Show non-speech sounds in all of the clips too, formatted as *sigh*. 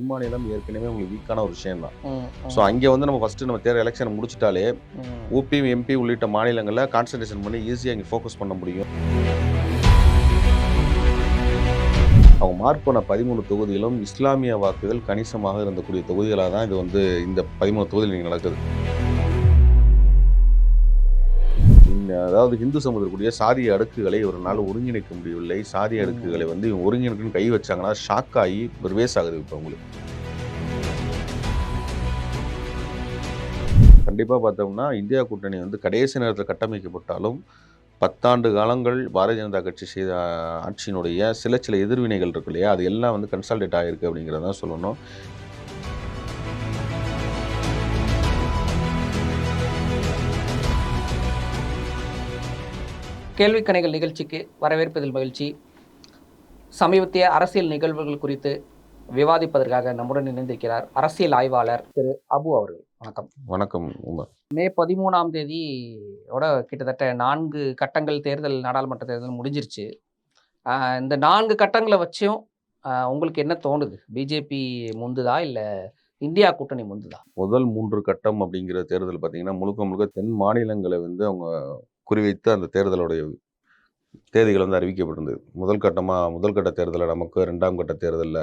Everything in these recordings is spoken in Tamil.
தென் மாநிலம் ஏற்கனவே உங்களுக்கு வீக்கான ஒரு விஷயம் தான் ஸோ அங்கே வந்து நம்ம ஃபஸ்ட்டு நம்ம தேர்தல் எலெக்ஷன் முடிச்சிட்டாலே. ஊபி எம்பி உள்ளிட்ட மாநிலங்களில் கான்சன்ட்ரேஷன் பண்ணி ஈஸியாக இங்கே ஃபோக்கஸ் பண்ண முடியும். அவங்க மார்க் பண்ண பதிமூணு தொகுதிகளும் இஸ்லாமிய வாக்குகள் கணிசமாக இருந்தக்கூடிய தொகுதிகளாக தான் இது வந்து இந்த பதிமூணு தொகுதியில் நடக்குது. அதாவது ஹிந்து சமுதிரக்கூடிய சாதிய அடுக்குகளை நாள் ஒருங்கிணைக்க முடியவில்லை. சாதிய அடுக்குகளை வந்து இவங்க ஒருங்கிணைக்கணும்னு கை வச்சாங்கன்னா ஷாக் ஆகி ரிவேஸ் ஆகுது இப்போ உங்களுக்கு கண்டிப்பாக பார்த்தோம்னா இந்தியா கூட்டணி வந்து கடைசி நேரத்தில் கட்டமைக்கப்பட்டாலும் பத்தாண்டு காலங்கள் பாரதிய ஜனதா கட்சி செய்த ஆட்சியினுடைய சில சில எதிர்வினைகள் இருக்கு இல்லையா? அது எல்லாம் வந்து கன்சால்டேட் ஆகிருக்கு அப்படிங்கிறத சொல்லணும். கேள்விக்கணைகள் நிகழ்ச்சிக்கு வரவேற்பதில் மகிழ்ச்சி. சமீபத்திய அரசியல் நிகழ்வுகள் குறித்து விவாதிப்பதற்காக நம்முடன் இணைந்திருக்கிறார் அரசியல் ஆய்வாளர் திரு அபு அவர்கள். வணக்கம். வணக்கம் மே பதிமூணாம் தேதியோட கிட்டத்தட்ட நான்கு கட்டங்கள் தேர்தல் நாடாளுமன்ற தேர்தல் முடிஞ்சிருச்சு. இந்த நான்கு கட்டங்களை வச்சும் உங்களுக்கு என்ன தோணுது? பிஜேபி முந்துதா இல்லை இந்தியா கூட்டணி முந்துதா? முதல் மூன்று கட்டம் அப்படிங்கிற தேர்தல் பார்த்தீங்கன்னா முழுக்க முழுக்க தென் மாநிலங்களை வந்து அவங்க குறிவைத்து அந்த தேர்தலுடைய தேதிகள் வந்து அறிவிக்கப்பட்டிருந்தது. முதல் கட்டமாக முதல் கட்ட தேர்தலில் நமக்கு ரெண்டாம் கட்ட தேர்தலில்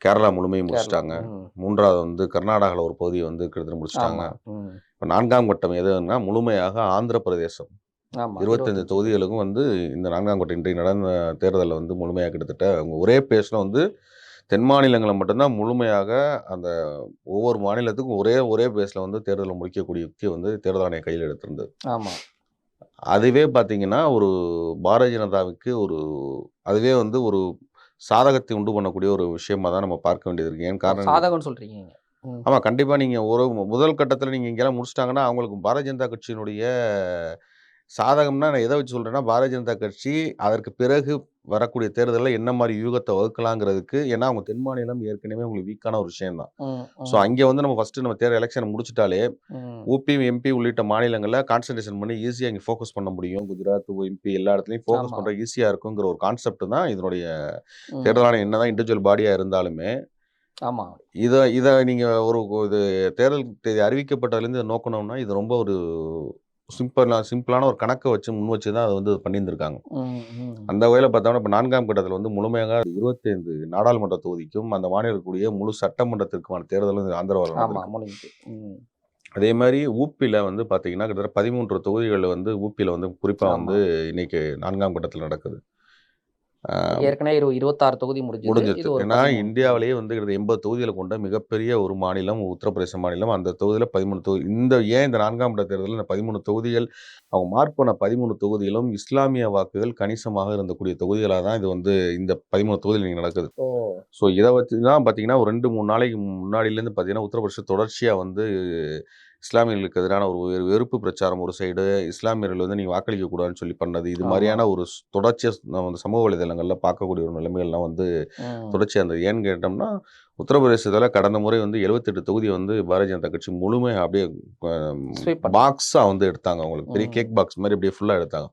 கேரளா முழுமையும் முடிச்சிட்டாங்க. மூன்றாவது வந்து கர்நாடகாவில் ஒரு பகுதியை வந்து கிட்டத்தட்ட முடிச்சிட்டாங்க. இப்போ நான்காம் கட்டம் எதுன்னா முழுமையாக ஆந்திர பிரதேசம். இருபத்தஞ்சு தொகுதிகளுக்கும் வந்து இந்த நான்காம் கட்டம் இன்றைக்கு நடந்த தேர்தலில் வந்து முழுமையாக கிட்டத்தட்ட அவங்க ஒரே பேஸில் வந்து தென் மாநிலங்களை மட்டும்தான் முழுமையாக அந்த ஒவ்வொரு மாநிலத்துக்கும் ஒரே ஒரே பேஸில் வந்து தேர்தலை முடிக்கக்கூடிய யுக்தியை வந்து தேர்தல் ஆணையம் கையில் எடுத்திருந்தது. ஆமா. அதுவே பார்த்தீங்கன்னா ஒரு பாரதிய ஜனதாவுக்கு ஒரு அதுவே வந்து ஒரு சாதகத்தை உண்டு பண்ணக்கூடிய ஒரு விஷயமா தான் நம்ம பார்க்க வேண்டியது இருக்கு ஏன் காரணம் சாதகம்னு சொல்றீங்க நீங்க. ம், ஆமா கண்டிப்பா நீங்க ஒரு முதல் கட்டத்துல நீங்க இங்கெல்லாம் முடிச்சிட்டாங்கன்னா அவங்களுக்கு பாரதிய ஜனதா கட்சியினுடைய சாதகம்னா நான் எதை வச்சு சொல்றேன்னா பாரதிய ஜனதா கட்சி அதற்கு பிறகு வரக்கூடிய தேர்தலில் என்ன மாதிரி யூகத்தை வகுக்கலாங்கிறதுக்கு ஏன்னா அவங்க தென் மாநிலம் ஏற்கனவே உங்களுக்கு வீக்கான ஒரு விஷயம் தான் ஸோ அங்கே வந்து நம்ம ஃபர்ஸ்ட் நம்ம தேர்தல் எலெக்ஷன் முடிச்சிட்டாலே ஊபி எம்பி உள்ளிட்ட மாநிலங்களில் கான்சன்ட்ரேஷன் பண்ணி ஈஸியாக இங்கே ஃபோக்கஸ் பண்ண முடியும். குஜராத் எம்பி எல்லா இடத்துலையும் ஃபோக்கஸ். பண்ணுற ஈஸியாக இருக்குங்கிற ஒரு கான்செப்ட் தான் இதனுடைய ம். தேர்தல் ஆணையம் என்னதான் இண்டிவிஜுவல் பாடியாக இருந்தாலுமே. ஆமா. இதை இதை நீங்கள் ஒரு இது தேர்தல் தேதி அறிவிக்கப்பட்டதுலேருந்து நோக்கணும்னா இது ரொம்ப ஒரு சிம்பிளா சிம்பிளான ஒரு கணக்கை வச்சு முன் வச்சு தான் அதை வந்து பண்ணியிருந்திருக்காங்க. அந்த வகையில் பார்த்தோம்னா இப்போ நான்காம் கட்டத்தில் வந்து முழுமையாக இருபத்தைந்து நாடாளுமன்ற தொகுதிக்கும் அந்த மாநில இருக்கக்கூடிய முழு சட்டமன்றத்திற்குமான தேர்தல் வந்து ஆந்திராவில் அதே மாதிரி ஊப்பியில் வந்து பார்த்தீங்கன்னா கிட்டத்தட்ட பதிமூன்று தொகுதிகளில் வந்து ஊப்பியில் வந்து குறிப்பாக. வந்து இன்னைக்கு நான்காம் கட்டத்தில் நடக்குது. ஏற்கனவே இரு இருபத்தாறு தொகுதி முடிஞ்சது. முடிஞ்சிருச்சு. ஏன்னா. இந்தியாவிலேயே வந்து எண்பது தொகுதிகளை கொண்ட மிகப்பெரிய ஒரு மாநிலம் உத்தரப்பிரதேச மாநிலம். அந்த தொகுதியில் பதிமூணு தொகுதி இந்த ஏன் இந்த நான்காம் கட்ட தேர்தலில் இந்த பதிமூணு தொகுதிகள் அவங்க மார்க் பண்ண பதிமூணு தொகுதிகளும் இஸ்லாமிய வாக்குகள் கணிசமாக இருந்தக்கூடிய தொகுதிகளாக தான் இது வந்து இந்த பதிமூணு தொகுதியில் இங்கே நடக்குது. ஸோ இதை வச்சு தான் பார்த்தீங்கன்னா ஒரு ரெண்டு மூணு நாளைக்கு முன்னாடியிலேருந்து பார்த்தீங்கன்னா உத்தரப்பிரதேச தொடர்ச்சியாக வந்து இஸ்லாமியர்களுக்கு எதிரான ஒரு வெறு- வெறுப்பு பிரச்சாரம் ஒரு சைடு இஸ்லாமியர்கள் வந்து நீங்கள் வாக்களிக்க கூடாதுன்னு சொல்லி பண்ணது இது. மாதிரியான ஒரு தொடர்ச்சியாக நம்ம வந்து சமூக வலைதளங்களில் பார்க்கக்கூடிய ஒரு நிலைமைகள்லாம் வந்து தொடர்ச்சியாக இருந்தது ஏன்னு கேட்டோம்னா உத்தரப்பிரதேசத்தில் கடந்த முறை வந்து எழுபத்தெட்டு தொகுதி வந்து பாரதிய ஜனதா கட்சி முழுமையாக அப்படியே. பாக்ஸாக வந்து எடுத்தாங்க அவங்களுக்கு பெரிய. கேக் பாக்ஸ் மாதிரி அப்படியே ஃபுல்லாக எடுத்தாங்க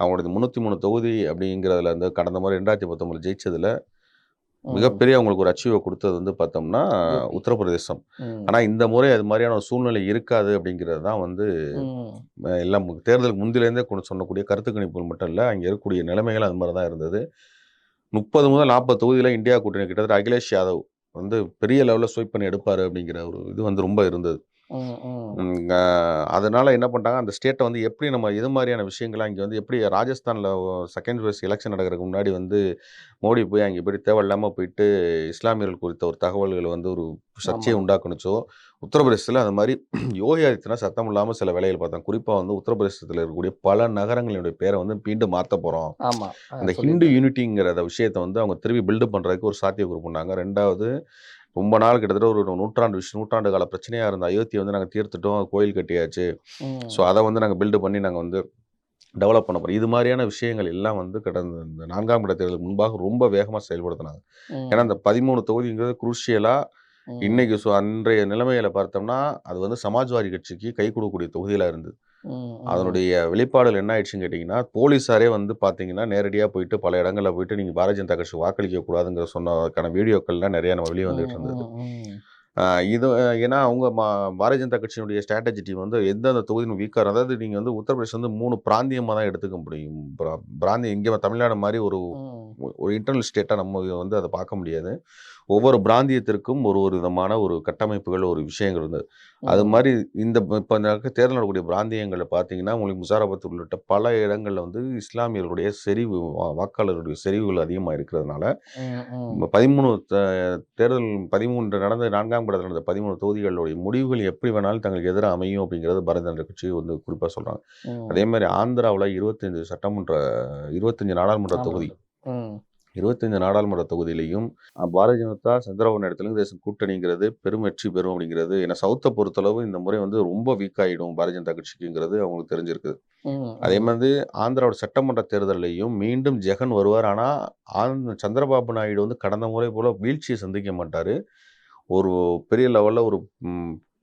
அவங்களோட முந்நூற்றி மூணு தொகுதி அப்படிங்கிறதுல வந்து கடந்த முறை ரெண்டாயிரத்தி பத்தொம்பது ஜெயிச்சதுல மிகப்பெரிய அவங்களுக்கு ஒரு அச்சீவை கொடுத்தது வந்து பார்த்தோம்னா. உத்தரப்பிரதேசம். ம், ஆனால் இந்த முறை அது மாதிரியான ஒரு சூழ்நிலை இருக்காது அப்படிங்கிறது தான் வந்து எல்லாம் தேர்தலுக்கு முந்திலேருந்தே சொல்லக்கூடிய கருத்து கணிப்புகள் மட்டும் இல்லை அங்கே இருக்கக்கூடிய நிலைமைகள் அது மாதிரி தான் இருந்தது. முப்பது முதல் நாற்பது தொகுதியில் இந்தியா கூட்டணி கிட்டத்தட்ட அகிலேஷ் யாதவ் வந்து பெரிய லெவலில் ஸ்வைப் பண்ணி எடுப்பார் அப்படிங்கிற ஒரு இது வந்து ரொம்ப இருந்தது. ம், ம். ம், அஹ், அதனால என்ன பண்ணிட்டாங்க அந்த ஸ்டேட்டை வந்து எப்படி நம்ம இது மாதிரியான விஷயங்கள்லாம் இங்கே வந்து எப்படி ராஜஸ்தானில் செகண்ட் ஃபேஸ் எலெக்ஷன் நடக்கிறதுக்கு முன்னாடி வந்து மோடி போய் அங்கே போய் தேவையில்லாமல் போயிட்டு இஸ்லாமியர்கள் குறித்த ஒரு தகவல்களை வந்து ஒரு சர்ச்சையை. உண்டாக்குனுச்சோ உத்தரப்பிரதேசத்தில் அந்த மாதிரி *clears throat* யோகி ஆதித்யநாத் சத்தம் இல்லாமல் சில வேலைகள் பார்த்தாங்க குறிப்பாக வந்து உத்தரப்பிரதேசத்தில் இருக்கக்கூடிய பல நகரங்களுடைய பேரை வந்து மீண்டும் மாற்ற போகிறோம் ஆமா அஹ் அந்த ஹிந்து சொல்லியிருந்தாங்க. யூனிட்டிங்கிற விஷயத்தை வந்து அவங்க திரும்பி பில்டு பண்ணுறதுக்கு ஒரு சாத்தியக்கூறு பண்ணாங்க ரெண்டாவது ரொம்ப நாள் கிட்டத்தட்ட ஒரு நூற்றாண்டு விஷயம் நூற்றாண்டு கால பிரச்சனையாக இருந்த அயோத்தியை வந்து நாங்கள் தீர்த்துட்டோம் கோயில் கட்டியாச்சு. ஸோ அதை வந்து நாங்கள் பில்டு பண்ணி நாங்கள் வந்து டெவலப் பண்ண போகிறோம் இது மாதிரியான விஷயங்கள் எல்லாம் வந்து கடந்த இந்த நான்காம் கட்ட தேர்தலுக்கு முன்பாக ரொம்ப வேகமாக செயல்படுத்தினாங்க. ஏன்னா இந்த பதிமூணு தொகுதிங்கிறது குரூஷியலாக இன்னைக்கு ஸோ அன்றைய நிலைமையில பார்த்தோம்னா அது வந்து சமாஜ்வாதி கட்சிக்கு கை கொடுக்கக்கூடிய தொகுதியில இருந்தது. அதனுடைய வெளிப்பாடுகள் என்ன ஆயிடுச்சுன்னு கேட்டிங்கன்னா போலீஸாரே வந்து பார்த்தீங்கன்னா நேரடியாக போயிட்டு பல இடங்களில் போயிட்டு நீங்கள் பாரதிய ஜனதா கட்சி வாக்களிக்க கூடாதுங்கிற சொன்னதுக்கான வீடியோக்கள்லாம் நிறைய நம்ம வெளியே வந்துட்டு இருந்தது. இது ஏன்னா அவங்க மா பாரதிய ஜனதா கட்சியினுடைய ஸ்ட்ராட்டஜி டீம் வந்து எந்தெந்த தொகுதியும் வீக்காக அதாவது நீங்கள் வந்து உத்தரப்பிரதேசம் வந்து மூணு பிராந்தியமாக தான் எடுத்துக்க முடியும். பிரா- பிராந்தியம் இங்கே தமிழ்நாடு மாதிரி ஒரு. ஒரு இன்டர்னல் ஸ்டேட்டாக நம்ம வந்து அதை பார்க்க முடியாது. ஒவ்வொரு பிராந்தியத்திற்கும் ஒரு ஒரு விதமான ஒரு கட்டமைப்புகள் ஒரு விஷயங்கள் இருந்தது அது. மாதிரி இந்த இப்போ நடக்க தேர்தல் நடக்கக்கூடிய பிராந்தியங்களில் பார்த்தீங்கன்னா உங்களுக்கு முசாராபாத் உள்ளிட்ட பல இடங்களில் வந்து இஸ்லாமியர்களுடைய செறிவு வாக்காளர்களுடைய செறிவுகள் அதிகமாக இருக்கிறதுனால பதிமூணு தேர்தல் பதிமூன்று நடந்த நான்காம் கட்டத்தில் நடந்த பதிமூணு தொகுதிகளுடைய முடிவுகள் எப்படி வேணாலும் தங்களுக்கு எதிராக அமையும் அப்படிங்கிறது பாரதிய ஜனதா கட்சி வந்து குறிப்பாக சொல்கிறாங்க. அதே மாதிரி ஆந்திராவில் இருபத்தஞ்சு சட்டமன்ற இருபத்தஞ்சு நாடாளுமன்ற. தொகுதி. இருபத்தஞ்சு நாடாளுமன்ற தொகுதியிலையும் பாரதிய ஜனதா சந்திரபாபு தெலுங்கு தேசம் கூட்டணிங்கிறது பெரும் வெற்றி பெறும் அப்படிங்கிறது. ஏன்னா சவுத்தை பொறுத்தளவு இந்த முறை வந்து ரொம்ப வீக் ஆகிடும் பாரதிய ஜனதா கட்சிக்குங்கிறது அவங்களுக்கு தெரிஞ்சிருக்குது அதே. மாதிரி ஆந்திராவோட சட்டமன்ற தேர்தலையும் மீண்டும் ஜெகன் வருவார். ஆனால் சந்திரபாபு நாயுடு வந்து கடந்த முறை போல வீழ்ச்சியை சந்திக்க மாட்டார். ஒரு பெரிய லெவலில் ஒரு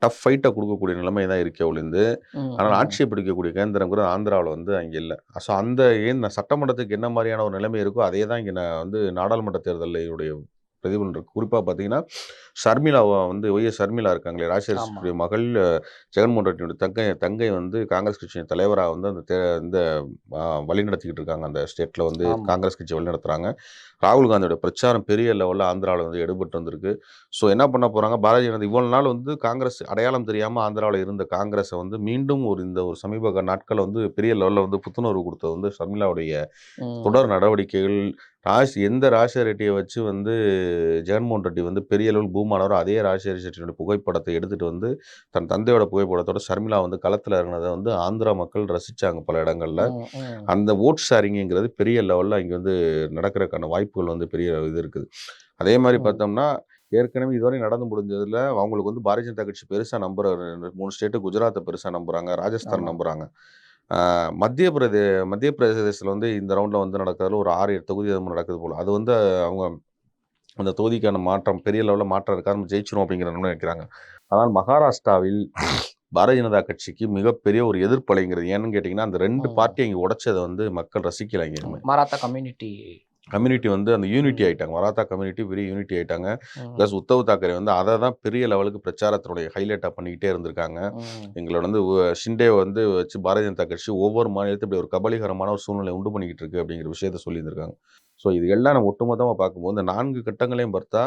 டஃப் ஃபைட்டை கொடுக்கக்கூடிய நிலைமை தான் இருக்கே ஒழிந்து ம், ஆனால். ஆட்சியை பிடிக்கக்கூடிய கேந்திரம் கூட ஆந்திராவில் வந்து அங்கே இல்லை ஸோ அந்த ஏன் சட்டமன்றத்துக்கு என்ன மாதிரியான ஒரு நிலைமை இருக்கோ அதே தான் இங்கே வந்து நாடாளுமன்ற தேர்தலுடைய பிரதிபலன் இருக்கு. குறிப்பாக பார்த்தீங்கன்னா ஷர்மிளாவை வந்து ஒய்எஸ் ஷர்மிளா இருக்காங்களே ராஜேஸ்வரிய மகள் ஜெகன்மோகன் ரெட்டியோட தங்கை தங்கை வந்து காங்கிரஸ் கட்சியின் தலைவராக வந்து அந்த தே இந்த ஆஹ், வழி நடத்திக்கிட்டு இருக்காங்க. அந்த ஸ்டேட்டில் வந்து. காங்கிரஸ் கட்சி வழி நடத்துகிறாங்க ராகுல் காந்தியோட பிரச்சாரம் பெரிய லெவலில் ஆந்திராவில் வந்து எடுபட்டு வந்திருக்கு. ஸோ என்ன பண்ண போகிறாங்க பாரதிய ஜனதா இவ்வளோ நாள் வந்து காங்கிரஸ் அடையாளம் தெரியாமல் ஆந்திராவில் இருந்த காங்கிரஸை வந்து மீண்டும் ஒரு இந்த ஒரு சமீப நாட்களில் வந்து பெரிய லெவலில் வந்து புத்துணர்வு கொடுத்தது வந்து ஷர்மிளாவுடைய ம். தொடர் நடவடிக்கைகள் ராஜ் எந்த ராஜசேகர ரெட்டியை வச்சு வந்து ஜெகன்மோகன் ரெட்டி வந்து பெரிய அளவில் பூமானவரோ அதே ராஜசேகர ரெட்டியோட புகைப்படத்தை எடுத்துட்டு வந்து தன் தந்தையோட புகைப்படத்தோட ஷர்மிளா வந்து களத்தில் இறங்கினதை வந்து ஆந்திரா மக்கள் ரசிச்சாங்க பல இடங்கள்ல. அந்த ஓட் ஷேரிங்கிறது பெரிய லெவலில் இங்கே வந்து நடக்கிறதுக்கான வாய்ப்புகள் வந்து பெரிய இது இருக்குது அதே மாதிரி. பார்த்தோம்னா ஏற்கனவே இதுவரை நடந்து முடிஞ்சதுல அவங்களுக்கு வந்து பாரதிய ஜனதா கட்சி பெருசாக நம்புற மூணு ஸ்டேட்டு குஜராத்தை பெருசாக நம்புறாங்க ராஜஸ்தான் ஆமா. மத்திய பிரதே மத்திய பிரதேசத்தில் வந்து இந்த ரவுண்டில் வந்து நடக்கிறதுல ஒரு ஆறு ஏழு தொகுதி அது நடக்குது போல். அது வந்து அவங்க அந்த தொகுதிக்கான மாற்றம் பெரிய லெவலில் மாற்றம் இருக்காது நம்ம ஜெயிச்சிரும் அப்படிங்கிற நினைக்கிறாங்க. ஆனால் மகாராஷ்டிராவில் பாரதிய ஜனதா கட்சிக்கு மிகப்பெரிய ஒரு எதிர்ப்பலைங்கிறது ஏன்னு கேட்டிங்கன்னா அந்த ரெண்டு. பார்ட்டி அங்கே உடைச்சதை வந்து மக்கள் ரசிக்கலைங்க இனிமே மராத்தா கம்யூனிட்டி கம்யூனிட்டி வந்து அந்த யூனிட்டி ம். ஆயிட்டாங்க மராத்தா கம்யூனிட்டி பெரிய யூனிட்டி ஆயிட்டாங்க ம். ப்ளஸ் உத்தவ் தாக்கரே வந்து அதை தான் பெரிய லெவலுக்கு பிரச்சாரத்தினுடைய ஹைலைட்டாக பண்ணிக்கிட்டே இருந்திருக்காங்க. எங்களோட வந்து ஷிண்டே வந்து வச்சு பாரதிய ஜனதா கட்சி ஒவ்வொரு மாநிலத்தையும் இப்படி ஒரு கபலீகரமான ஒரு சூழ்நிலை உண்டு பண்ணிக்கிட்டு இருக்கு அப்படிங்கிற விஷயத்த சொல்லியிருந்திருக்காங்க ஸோ இது எல்லாம் நம்ம ஒட்டுமொத்தமாக பார்க்கும்போது இந்த நான்கு கட்டங்களையும் பார்த்தா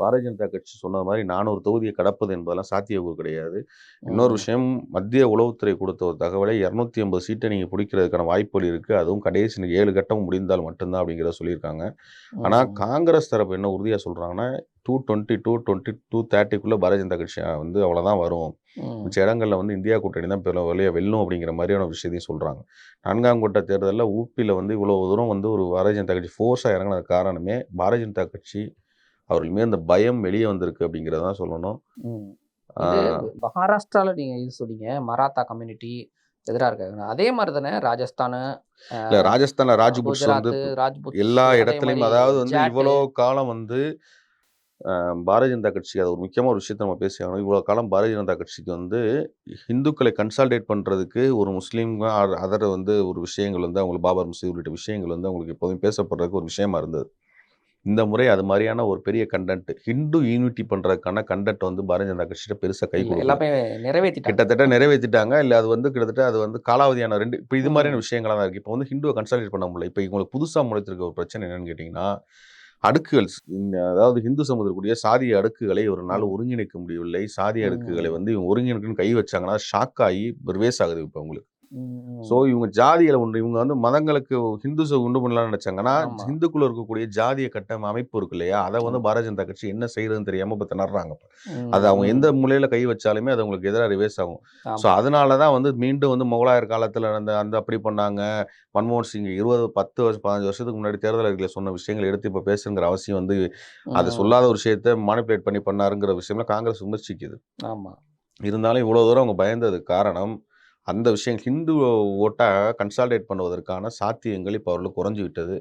பாரதிய ஜனதா கட்சி சொன்ன மாதிரி நானூறு தொகுதியை கடப்பது என்பதெல்லாம் சாத்தியக்கூறு கிடையாது இன்னொரு. விஷயம் மத்திய உளவுத்துறை கொடுத்த ஒரு தகவலை இரநூத்தி ஐம்பது சீட்டை நீங்கள் பிடிக்கிறதுக்கான வாய்ப்புகள் இருக்குது அதுவும் கடைசி ஏழு கட்டம் முடிந்தால் மட்டும்தான் அப்படிங்கிறத சொல்லியிருக்காங்க ஆனால். காங்கிரஸ் தரப்பு என்ன உறுதியாக சொல்கிறாங்கன்னா two twenty two twenty two தேர்ட்டிக்குள்ளே Bharatiya Janata கட்சி வந்து அவ்வளோதான் வரும். மிச்ச இடங்களில் வந்து இந்தியா கூட்டணி தான் பெரும் வெளியே வெல்லும் அப்படிங்கிற மாதிரியான ஒரு விஷயத்தையும் சொல்கிறாங்க நான்காம் கட்ட தேர்தலில் ஊப்பியில் வந்து இவ்வளோ தூரம் வந்து ஒரு பாரதிய ஜனதா கட்சி ஃபோர்ஸாக இறங்கினது காரணமே பாரதிய ஜனதா கட்சி அவர்கள் மீது அந்த பயம் வெளியே வந்திருக்கு அப்படிங்கிறத தான் சொல்லணும். ம். இது ஆஹ் மகாராஷ்டிரால நீங்க இது சொன்னீங்க மராத்தா கம்யூனிட்டி எதிராக இருக்காங்க. அதே மாதிரி தானே ராஜஸ்தான் இல்லை ராஜஸ்தானில் ராஜ்புட்ஸ் வந்து எல்லா இடத்துலையும் அதாவது வந்து இவ்வளோ காலம் வந்து பாரதிய ஜனதா கட்சி அது ஒரு முக்கியமான ஒரு விஷயத்தை நம்ம பேசியாகணும் இவ்வளோ காலம் பாரதிய ஜனதா கட்சிக்கு வந்து இந்துக்களை கன்சால்டேட் பண்ணுறதுக்கு ஒரு முஸ்லீம் அதர் வந்து ஒரு விஷயங்கள் வந்து அவங்களுக்கு பாபர் மசூதி உள்ளிட்ட விஷயங்கள் வந்து அவங்களுக்கு எப்போதும் பேசப்படுறதுக்கு ஒரு விஷயமா இருந்தது. இந்த முறை அது மாதிரியான ஒரு பெரிய கண்டென்ட் ஹிந்து யூனிட்டி பண்ணுறதுக்கான கண்டென்ட் வந்து பாரதிய ஜனதா கட்சியிட்ட பெருசாக கை எல்லாமே நிறைவேற்றிட்டாங்க கிட்டத்தட்ட நிறைவேற்றிட்டாங்க இல்லை அது வந்து கிட்டத்தட்ட அது வந்து காலாவதியான ரெண்டு இப்போ இது. மாதிரியான விஷயங்களாக தான் இருக்குது இப்போ வந்து ஹிந்துவை கன்சல்டேட் பண்ண முடியல. இப்போ இவங்களுக்கு புதுசாக முளைத்திருக்க ஒரு பிரச்சனை என்னன்னு கேட்டிங்கன்னா அடுக்குகள் இந்த அதாவது ஹிந்து சமுதிரக்கூடிய சாதிய அடுக்குகளை ஒரு நாள். ஒருங்கிணைக்க முடியவில்லை. சாதிய அடுக்குகளை. வந்து இவங்க ஒருங்கிணைக்கணும்னு கை வச்சாங்கன்னா ஷாக் ஆகி ரிவேஸ் ஆகுது இப்போ உங்களுக்கு. ம், ஸோ. இவங்க ஜாதிகளை ஒன்று இவங்க வந்து மதங்களுக்கு ஹிந்துஸை உண்டு பண்ணலாம்னு நினைச்சாங்கன்னா ஹிந்துக்குள்ள இருக்கக்கூடிய ஜாதிய கட்டம் அமைப்பு இருக்கு இல்லையா? அதை வந்து. பாரதிய ஜனதா கட்சி என்ன செய்யறதுன்னு தெரியாம இப்போ திணறாங்க அது அவங்க. எந்த மூலையில கை வச்சாலுமே அது உங்களுக்கு எதிராக ரிவேஸ் ஆகும். ஸோ ஆமா. அதனால தான் வந்து மீண்டும் வந்து முகலாயர் காலத்தில் அந்த அந்த அப்படி பண்ணாங்க. மன்மோகன் சிங் இருபது பத்து வருஷம் பதினஞ்சு வருஷத்துக்கு முன்னாடி தேர்தல் அறிக்கையில் சொன்ன விஷயங்களை எடுத்து இப்போ பேசுங்கிற அவசியம் வந்து அது. சொல்லாத ஒரு விஷயத்த மானிப்புலேட் பண்ணி பண்ணாருங்கிற விஷயம்ல காங்கிரஸ் விமர்சிக்குது. ஆமா. இருந்தாலும் இவ்வளோ தூரம் அவங்க பயந்ததுக்கு காரணம் அந்த விஷயம் ஹிந்து ஓட்டை கன்சாலிடேட் பண்ணுவதற்கான சாத்தியங்கள் இப்போ அவர்களுக்கு குறைஞ்சு விட்டது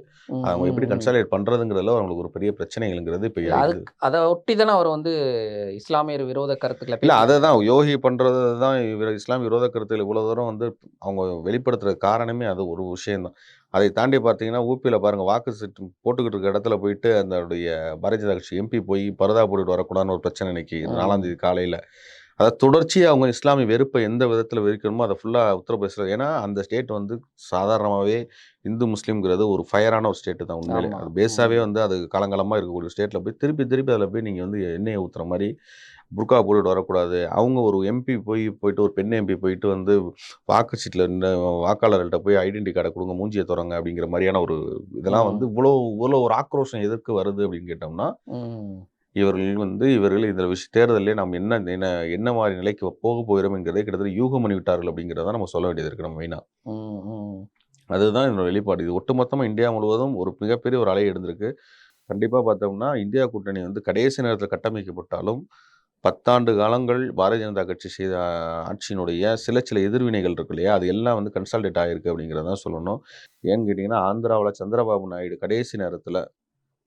அவங்க எப்படி. கன்சாலிடேட் பண்ணுறதுங்கிறதுல அவங்களுக்கு ஒரு பெரிய பிரச்சனைகள்ங்கிறது இப்போ அதை ஒட்டி தானே அவர் வந்து இஸ்லாமியர் விரோத கருத்துக்களை இல்லை அதை. தான் யோகி பண்ணுறது தான் இவர் இஸ்லாம் விரோத கருத்துக்கள் இவ்வளோ தூரம் வந்து அவங்க வெளிப்படுத்துற காரணமே அது ஒரு விஷயம்தான் அதை தாண்டி பார்த்தீங்கன்னா ஊபியில் பாருங்கள் வாக்கு சீட்டு போட்டுக்கிட்டு இருக்க இடத்துல போயிட்டு அதனுடைய பாரதிய ஜனதா கட்சி எம்பி போய் பரதா போட்டுட்டு வரக்கூடாதுன்னு ஒரு பிரச்சனை இன்னைக்கு. நாலாம் தேதி காலையில் அதை தொடர்ச்சியாக அவங்க இஸ்லாமிய வெறுப்பை எந்த விதத்தில் வெறுக்கணுமோ அதை ஃபுல்லாக உத்தரப்பிரதேசத்தில் ஏன்னா அந்த ஸ்டேட் வந்து சாதாரணமாகவே இந்து முஸ்லீம்ங்கிறது ஒரு ஃபயரான ஒரு ஸ்டேட்டு தான் உண்மையிலே. அது பேஸாகவே. வந்து அது காலங்காலமாக இருக்கக்கூடிய ஸ்டேட்டில் போய் திருப்பி திருப்பி அதில் போய் நீங்கள் வந்து எண்ணெயை ஊற்றுற மாதிரி புர்கா போட்டுட்டு வரக்கூடாது அவங்க ஒரு எம்பி போய் போயிட்டு ஒரு பெண் எம்பி போயிட்டு வந்து வாக்கு சீட்டில் வாக்காளர்கள்ட்ட போய் ஐடென்டி கார்டை கொடுங்க மூஞ்சியை திறங்க அப்படிங்கிற மாதிரியான ஒரு இதெல்லாம். வந்து இவ்வளோ இவ்வளோ ஒரு ஆக்ரோஷம் எதற்கு வருது அப்படின்னு கேட்டோம்னா. இவர்கள் வந்து இவர்கள் இந்த விஷய தேர்தலில் நாம் என்ன என்ன என்ன மாதிரி நிலைக்கு போக போகிறோம் என்கிறதை கிட்டத்தட்ட யூகம் பண்ணி விட்டார்கள் அப்படிங்கிறத நம்ம சொல்ல வேண்டியது இருக்கு நம்ம மெயினாக. அதுதான் என்னோட வெளிப்பாடு. இது ஒட்டுமொத்தமாக இந்தியா முழுவதும் ஒரு மிகப்பெரிய ஒரு அலை எடுந்திருக்கு கண்டிப்பாக பார்த்தோம்னா இந்தியா கூட்டணி வந்து கடைசி நேரத்தில் கட்டமைக்கப்பட்டாலும் பத்தாண்டு காலங்கள் பாரதிய ஜனதா கட்சி செய்த ஆட்சியினுடைய சில சில எதிர்வினைகள் இருக்கு இல்லையா? அது எல்லாம் வந்து கன்சால்டேட் ஆகிருக்கு அப்படிங்கிறத சொல்லணும். ஏன்னு கேட்டிங்கன்னா ஆந்திராவில் சந்திரபாபு நாயுடு கடைசி நேரத்தில்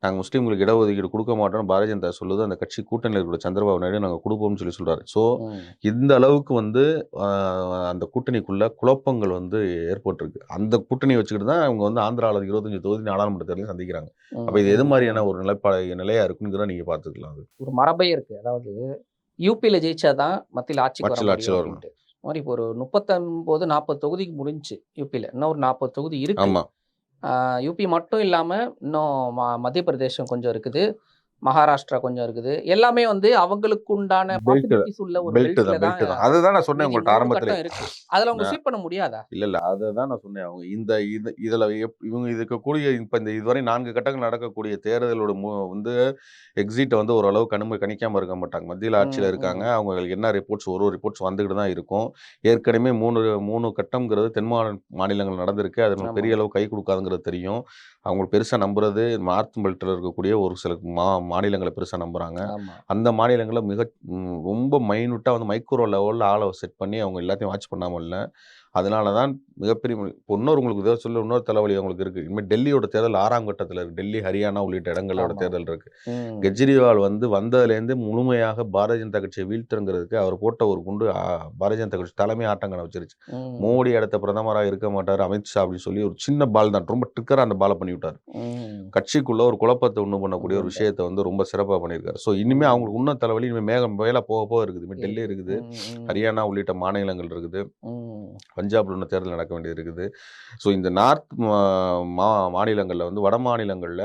நாங்கள் முஸ்லீம்களுக்கு இடஒதுக்கீடு கொடுக்க மாட்டோம்னு பாரதிய ஜனதா சொல்லுது. அந்த கட்சி கூட்டணியில் இருக்கிற சந்திரபாபு நாயுடு நாங்கள் கொடுப்போம்னு சொல்லி சொல்கிறாரு ஸோ. இந்த அளவுக்கு வந்து அந்த கூட்டணிக்குள்ள குழப்பங்கள் வந்து ஏற்பட்டிருக்கு. அந்த கூட்டணி வச்சுக்கிட்டு தான் அவங்க வந்து ஆந்திராவில் இருபத்தஞ்சு தொகுதி நாடாளுமன்ற தேர்தலையும் சந்திக்கிறாங்க. அப்போ இது எது. மாதிரியான ஒரு நிலைப்பாடு நிலையா இருக்குங்கிறத நீங்கள் பார்த்துக்கலாம் அது. ஒரு மரபே இருக்கு. அதாவது யூபியில் ஜெயிச்சாதான் மத்தியில் ஆட்சிக்கு வர ஆட்சியில் வரணும் மாதிரி இப்போ ஒரு முப்பத்தொன்பது நாற்பது தொகுதிக்கு முடிஞ்சு யூபியில் இன்னும் ஒரு நாற்பது தொகுதி இருக்கு. யூபி மட்டும் இல்லாமல் இன்னும் ம மத்திய பிரதேசம் கொஞ்சம் இருக்குது. மகாராஷ்டிரா கொஞ்சம் இருக்குது. எல்லாமே வந்து அவங்களுக்கு உண்டான உள்ள ஒரு பெல்ட் தான் அதுதான் நான் சொன்னேன் மூணு ஆரம்பத்திலே. இருக்கு. அதுல அவங்க ஸ்வீப் பண்ண முடியாதா? இல்லை இல்லை. அதை தான் நான் சொன்னேன். அவங்க இந்த இது இதில் இவங்க இதுக்கு கூடிய இப்போ இந்த இதுவரை நான்கு கட்டங்கள் நடக்கக்கூடிய தேர்தலோட மு வந்து எக்ஸிட்டை வந்து ஓரளவு கணுமை கணிக்காமல் இருக்க மாட்டாங்க. மத்தியில் ஆட்சியில் இருக்காங்க. அவங்களுக்கு என்ன ரிப்போர்ட்ஸ் ஒரு ஒரு ரிப்போர்ட்ஸ் வந்துக்கிட்டு தான் இருக்கும். ஏற்கனவே மூணு மூணு கட்டம்ங்கிறது தென் மாநில மாநிலங்கள் நடந்திருக்கு. அது பெரிய அளவு கை கொடுக்காதுங்கிறது தெரியும். அவங்களுக்கு பெருசாக நம்புறது நார்த் பெல்ட்டில் இருக்கக்கூடிய ஒரு சில மா மாநிலங்களை பெருசாக நம்புகிறாங்க அந்த மாநிலங்களில் மிக ரொம்ப மைனூட்டாக வந்து மைக்ரோ லெவலில் ஆளை செட் பண்ணி அவங்க எல்லாத்தையும் வாட்ச் பண்ணாமல் இல்லை. அதனால தான் மிகப்பெரிய இன்னொரு உங்களுக்கு இதை சொல்ல இன்னொரு தலைவலி அவங்களுக்கு இருக்குது இனிமேல் டெல்லியோட தேர்தல் ஆறாம் கட்டத்தில் இருக்குது டெல்லி ஹரியானா உள்ளிட்ட இடங்களோட தேர்தல் இருக்குது ம். கெஜ்ரிவால் வந்து வந்ததுலேருந்து முழுமையாக பாரதிய ஜனதா கட்சியை வீழ்த்துறங்கிறதுக்கு அவர் போட்ட ஒரு குண்டு பாரதிய ஜனதா கட்சி தலைமை ஆட்டங்களை வச்சிருச்சு. மோடி அடுத்த பிரதமராக இருக்க மாட்டார். அமித்ஷா அப்படின்னு சொல்லி ஒரு சின்ன பால் தான். ரொம்ப ட்ரிக்கராக அந்த பாலை பண்ணி விட்டார் கட்சிக்குள்ள ஒரு குழப்பத்தை உண்டு பண்ணக்கூடிய ஒரு. விஷயத்தை வந்து ரொம்ப சிறப்பாக பண்ணியிருக்காரு. ஸோ இனிமே ம். அவங்களுக்கு இன்னும் தலைவலி இனிமேல் மேகம் மேலே போக போக இருக்குது. இனிமேல் டெல்லி இருக்கு இருக்குது ஹரியானா உள்ளிட்ட மாநிலங்கள் இருக்குது. பஞ்சாப்ல இன்னும் தேர்தல் நடக்க வேண்டியது இருக்குது. ஸோ இந்த நார்த் மா மாநிலங்களில் வந்து வட மாநிலங்களில்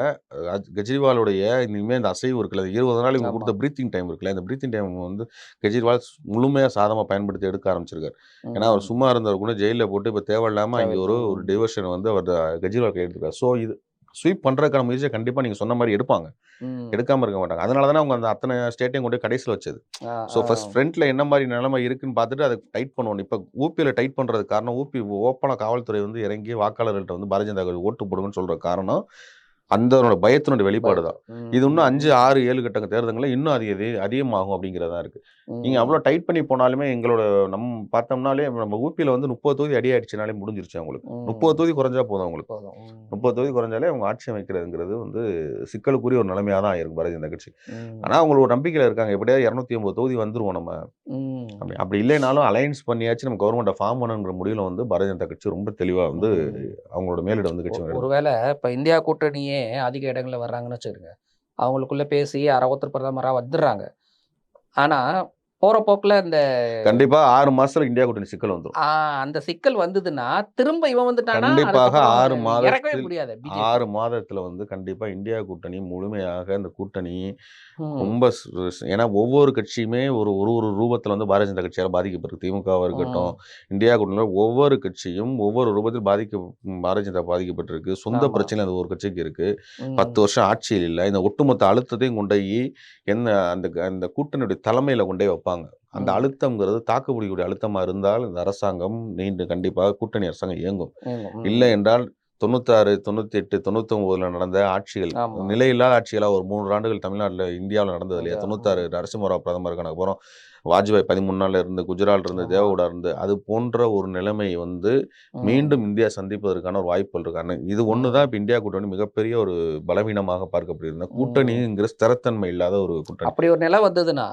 கெஜ்ரிவாலுடைய இனிமேல் இந்த அசைவு இருக்குல்ல இருபது நாள் இவங்க கொடுத்த ப்ரீத்திங் டைம் இருக்குல்ல இந்த ப்ரீத்திங் டைம் வந்து கெஜ்ரிவால் முழுமையாக சாதமாக பயன்படுத்தி எடுக்க ஆரம்பிச்சிருக்காரு. ஏன்னா அவர் சும்மா இருந்தவர் கூட ஜெயிலில் போட்டு இப்போ தேவையில்லாமல் இங்கே ஒரு ஒரு டிவர்ஷன் வந்து அவர் கெஜ்ரிவால் கையில் எடுத்துருக்காரு ஸோ இது ஸ்வீப் பண்ணுறதுக்கான முயற்சியை கண்டிப்பாக நீங்கள் சொன்ன மாதிரி எடுப்பாங்க. எடுக்காமல் இருக்க மாட்டாங்க. அதனால தானே அவங்க அந்த அத்தனை ஸ்டேட்டையும் கொண்டு கடைசியில் வச்சது. ஸோ ஃபர்ஸ்ட் ஃப்ரண்ட்டில் என்ன மாதிரி நிலைமை இருக்குன்னு பார்த்துட்டு அதை டைட் பண்ணுவோம். இப்போ ஊபியில் டைட் பண்ணுறதுக்கு காரணம் ஊபி ஓப்பனாக காவல்துறை வந்து இறங்கி வாக்காளர்கள்ட்ட வந்து பாரதிய ஜனதா ஓட்டு போடுங்கன்னு சொல்கிற காரணம் அந்த வெளிப்பாடுடைய வெளிப்பாடு தான் இது இன்னும் அஞ்சு ஆறு ஏழு கட்ட தேர்தலில் இன்னும் அது எது அதிகமாகும் அப்படிங்கிறதா இருக்குது நீங்கள் ம். அவ்வளோ டைட் பண்ணி போனாலுமே எங்களோட நம்ம பார்த்தோம்னாலே நம்ம ஊபியில் வந்து முப்பது தொகுதி அடி ஆயிடுச்சுனாலே முடிஞ்சிருச்சு அவங்களுக்கு. முப்பது தொகுதி குறைஞ்சா போதும் அவங்களுக்கு. முப்பது தொகுதி குறைஞ்சாலே அவங்க ஆட்சி அமைக்கிறதுங்கிறது வந்து சிக்கலுக்குரிய ஒரு நிலைமையாக தான் இருக்கும் பாரதிய ஜனதா கட்சி. ஆனால் அவங்களுக்கு ஒரு நம்பிக்கையில் இருக்காங்க. எப்படியாவது இரநூத்தி ஐம்பது தொகுதி வந்துருவோம் நம்ம. அப்படி அப்படி இல்லைனாலும் அலையன்ஸ் பண்ணியாச்சு நம்ம கவர்மெண்ட்டை ஃபார்ம் பண்ணுங்கிற முடிவில் வந்து பாரதிய ஜனதா கட்சி ரொம்ப தெளிவாக வந்து அவங்களோட மேலிடம் வந்து கட்சி ஒருவேளை இப்போ இந்தியா கூட்டணியே அதிக இடங்களில் வர்றாங்கன்னு வச்சுக்கோங்க. அவங்களுக்குள்ளே பேசி அறுபத்தொரு பிரதமராக வந்துடுறாங்க. ஆனால் போற போக்குல இந்த கண்டிப்பாக ஆறு மாசத்துல இந்தியா கூட்டணி சிக்கல் வந்துடும் அந்த சிக்கல் வந்ததுன்னா திரும்ப இவன் வந்துட்டானா? கண்டிப்பாக ஆறு முடியாது பிஜேபி. ஆறு மாதத்துல வந்து கண்டிப்பா இந்தியா கூட்டணி முழுமையாக இந்த கூட்டணி ரொம்ப ஏன்னா ஒவ்வொரு கட்சியுமே ஒரு ஒரு ஒரு ரூபத்தில் வந்து பாரதிய ஜனதா கட்சியால் பாதிக்கப்பட்டிருக்கு. திமுகவாக இருக்கட்டும் இந்தியா கூட்டணியில் ஒவ்வொரு கட்சியும் ஒவ்வொரு ரூபத்தில் பாதிக்க பாரதிய ஜனதா பாதிக்கப்பட்டிருக்கு. சொந்த பிரச்சனை அந்த ஒரு கட்சிக்கு இருக்கு. பத்து வருஷம் ஆட்சியில் இல்லை. இந்த ஒட்டுமொத்த அழுத்தத்தையும் கொண்டு போய் என்ன அந்த அந்த கூட்டணியுடைய தலைமையில கொண்டு போய் வைப்பாங்க அந்த அழுத்தம்ங்கிறது தாக்குப்பிடிக்கக்கூடிய அழுத்தமா இருந்தால் இந்த அரசாங்கம் நீண்டு கண்டிப்பாக கூட்டணி அரசாங்கம் இயங்கும். இல்லை என்றால் தொண்ணூத்தாறு தொண்ணூத்தி எட்டு தொண்ணூத்தொன்பதுல நடந்த ஆட்சிகள் ஆமா. நிலையில்லாத ஆட்சிகளா ஒரு மூன்று ஆண்டுகள் தமிழ்நாட்டில் இந்தியாவில் நடந்தது இல்லையா. தொண்ணூத்தாறு நரசிம்மராவ் பிரதமருக்கான அப்புறம் வாஜ்பாய் பதிமூணு நாள்ல இருந்து குஜரால் இருந்து ஆமா. தேவகவுடா இருந்து அது போன்ற ஒரு நிலைமை வந்து. மீண்டும் இந்தியா சந்திப்பதற்கான ஒரு வாய்ப்புகள் இருக்கு ஆனா இது ஒன்று தான் இப்போ இந்தியா கூட்டணி மிகப்பெரிய ஒரு பலவீனமாக பார்க்கப்படுகிறது கூட்டணிங்கிற ஸ்திரத்தன்மை இல்லாத ஒரு கூட்டணி அப்படி ஒரு நிலை வந்ததுன்னா.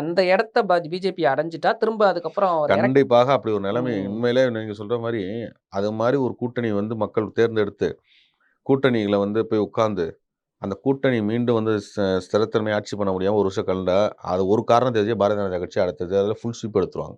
அந்த இடத்த பிஜேபி அடைஞ்சிட்டா திரும்ப அதுக்கப்புறம் கண்டிப்பாக அப்படி ஒரு நிலைமை. உண்மையிலே நீங்க சொல்ற மாதிரி அது மாதிரி ஒரு கூட்டணி வந்து மக்கள் தேர்ந்தெடுத்து கூட்டணிகளை வந்து போய் உட்கார்ந்து அந்த கூட்டணி மீண்டும் வந்து ஸ்த- ஸ்திரத்தன்மை ஆட்சி பண்ண முடியாம ஒரு வருஷம் கலண்டா அது ஒரு காரணம் தெரிஞ்சு பாரதிய ஜனதா கட்சி அடுத்த தேர்தலில் ஃபுல் ஸ்வீப் எடுத்துருவாங்க.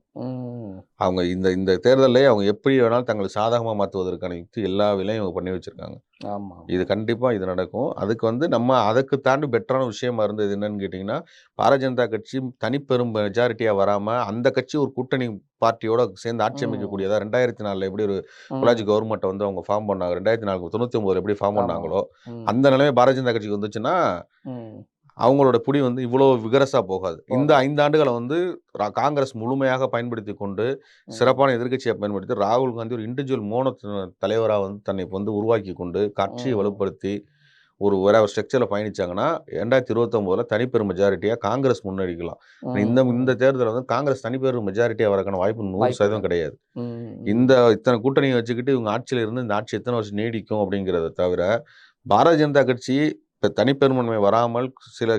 அவங்க இந்த இந்த தேர்தலே அவங்க எப்படி வேணாலும் தங்களுக்கு சாதகமாக மாற்றுவதற்கான யுக்தி எல்லா வேலையும் அவங்க பண்ணி வச்சிருக்காங்க. ஆமா இது கண்டிப்பாக இது நடக்கும். அதுக்கு வந்து நம்ம அதுக்கு தாண்டி பெட்டரான விஷயமா இருந்தது என்னன்னு கேட்டிங்கன்னா பாரதிய ஜனதா கட்சி தனிப்பெரும் மெஜாரிட்டியாக வராமல் அந்த கட்சி ஒரு கூட்டணி பார்ட்டியோட சேர்ந்து ஆட்சி. அமைக்கக்கூடியதா ரெண்டாயிரத்தி நாலில் எப்படி ஒரு. கொலாஜி கவர்மெண்ட்டை வந்து அவங்க ஃபார்ம் பண்ணாங்க ரெண்டாயிரத்தி நாலு தொண்ணூற்றி ஒம்போதில் எப்படி ஃபார்ம். பண்ணாங்களோ. அந்த நிலைமை பாரதிய ஜனதா கட்சிக்கு வந்துச்சுன்னா. அவங்களோட புடி வந்து இவ்வளோ விகரஸாக போகாது இந்த. ஐந்து ஆண்டுகளை வந்து காங்கிரஸ் முழுமையாக பயன்படுத்தி கொண்டு. சிறப்பான எதிர்க்கட்சியை பயன்படுத்தி ராகுல் காந்தி ஒரு இண்டிவிஜுவல் மோன தலைவராக வந்து தன்னை வந்து உருவாக்கி கொண்டு கட்சியை. வலுப்படுத்தி ஒரு வேற ஒரு ஸ்ட்ரக்சரில் பயணிச்சாங்கன்னா ரெண்டாயிரத்தி இருபத்தொம்போதில் தனிப்பெரும் மெஜாரிட்டியாக காங்கிரஸ் முன்னெடுக்கலாம். இந்த இந்த தேர்தலில் வந்து காங்கிரஸ் தனிப்பெரும் மெஜாரிட்டியாக வரக்கான வாய்ப்பு நூறு சதவீதம் கிடையாது. இந்த இத்தனை கூட்டணியை வச்சுக்கிட்டு இவங்க ஆட்சியில் இருந்து இந்த ஆட்சி எத்தனை வருஷம் நீடிக்கும் அப்படிங்கிறத தவிர பாரதிய ஜனதா கட்சி இப்போ தனிப்பெரும்பான்மை வராமல் சில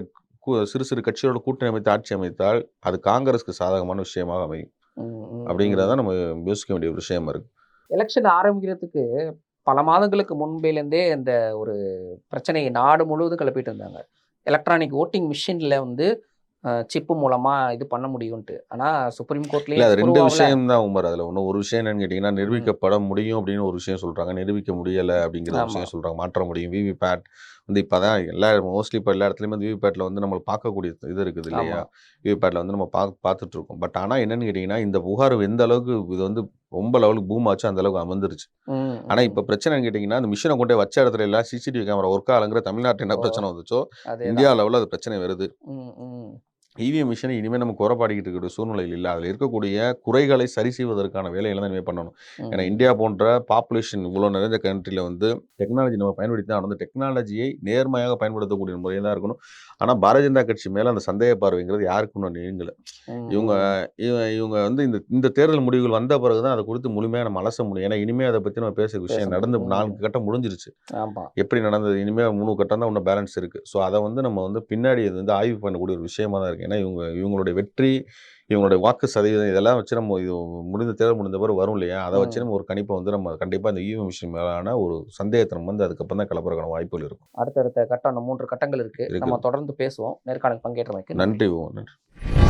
சிறு சிறு கட்சிகளோட கூட்டணி அமைத்து ஆட்சி அமைத்தால் அது காங்கிரஸ்க்கு சாதகமான விஷயமாக அமையும். அப்படிங்கிறத நம்ம யோசிக்க வேண்டிய ஒரு விஷயமா இருக்கு எலெக்ஷன் ஆரம்பிக்கிறதுக்கு பல மாதங்களுக்கு முன்பேலேருந்தே இந்த ஒரு பிரச்சனையை நாடு முழுவதும் கிளப்பிட்டு இருந்தாங்க. எலக்ட்ரானிக் ஓட்டிங் மிஷினில் வந்து சிப்பு மூலமா இது பண்ண முடியும்ட்டு ஆனா சுப்ரீம் கோர்ட்லயே அது ரெண்டு. விஷயம் தான் உமர். அதுல ஒன்றும் ஒரு விஷயம் என்னன்னு கேட்டீங்கன்னா நிரூபிக்கப்பட முடியும் அப்படின்னு ஒரு விஷயம் சொல்றாங்க. நிரூபிக்க முடியல அப்படிங்கிற. விஷயம் சொல்றாங்க. மாற்ற முடியும். விவி பேட் வந்து இப்பதான் எல்லா மோஸ்ட்லி இப்போ எல்லா இடத்துலயுமே விவி பேட்ல வந்து நம்ம பார்க்கக்கூடிய இது இருக்குது இல்லையா? ஆமா. விவி பேட்ல வந்து நம்ம பா பார்த்துட்டு இருக்கோம். பட் ஆனா என்னன்னு கேட்டீங்கன்னா இந்த புகார் எந்த அளவுக்கு இது வந்து ரொம்ப லெவலுக்கு பூம் ஆச்சு அந்த அளவுக்கு அமர்ந்துருச்சு ஆனா. இப்ப பிரச்சனைன்னு கேட்டீங்கன்னா அந்த மிஷினை கொண்டு வச்ச இடத்துல எல்லாம் சிசிடிவி கேமரா ஒர்க் ஆகுங்கிற தமிழ்நாட்டில் என்ன. பிரச்சனை வந்துச்சோ. இந்தியா லெவலில் அது பிரச்சனை வருது. இவிஎம் மிஷினை இனிமேல் நம்ம குறைபாடிக்கிட்டு இருக்கிற சூழ்நிலையில் இல்லை. அதில் இருக்கக்கூடிய குறைகளை சரி செய்வதற்கான வேலைகளை தான் இனிமேல் பண்ணணும். ஏன்னா. இந்தியா போன்ற பாப்புலேஷன் இவ்வளோ நிறைந்த கண்ட்ரியில் வந்து டெக்னாலஜி நம்ம பயன்படுத்தி தான் வந்து டெக்னாலஜியை நேர்மையாக பயன்படுத்தக்கூடிய முறையாக தான் இருக்கணும். ஆனால் பாரதிய ஜனதா கட்சி மேலே அந்த சந்தேக பார்வைங்கிறது யாருக்கும் நீங்கல. ம், இவங்க இவங்க வந்து இந்த இந்த தேர்தல் முடிவுகள் வந்த பிறகு தான் அதை குறித்து முழுமையாக நம்ம அலச முடியும். ஏன்னா இனிமேல் அதை பற்றி நம்ம பேசுகிற பேச விஷயம் நடந்து. நான்கு கட்டம் முடிஞ்சிருச்சு. எப்படி நடந்தது? இனிமேல் மூணு கட்டம் தான் இன்னும் பேலன்ஸ் இருக்குது ஸோ அதை வந்து நம்ம வந்து பின்னாடி இது வந்து ஆய்வு பண்ணக்கூடிய ஒரு விஷயமா தான் இருக்குது ஏன்னா இவங்க இவங்களுடைய வெற்றி இவங்களுடைய வாக்கு சதவீதம் இதெல்லாம் வச்சு நம்ம இது முடிந்த தேர்தல் முடிந்த பிறகு வரும் இல்லையா? அதை வச்சு. நம்ம ஒரு கணிப்பை வந்து நம்ம கண்டிப்பாக இந்த ஈவம் விஷயம் மேலான ஒரு சந்தேகத்தை நம்ம வந்து அதுக்கப்புறம் தான் கிளப்புறதுக்கான வாய்ப்புகள் இருக்கும். அடுத்தடுத்த கட்டம் மூன்று கட்டங்கள் இருக்கு. இருக்குது. நம்ம தொடர்ந்து பேசுவோம். நேர்காணல் பங்கேற்றமைக்கு நன்றி. நன்றி.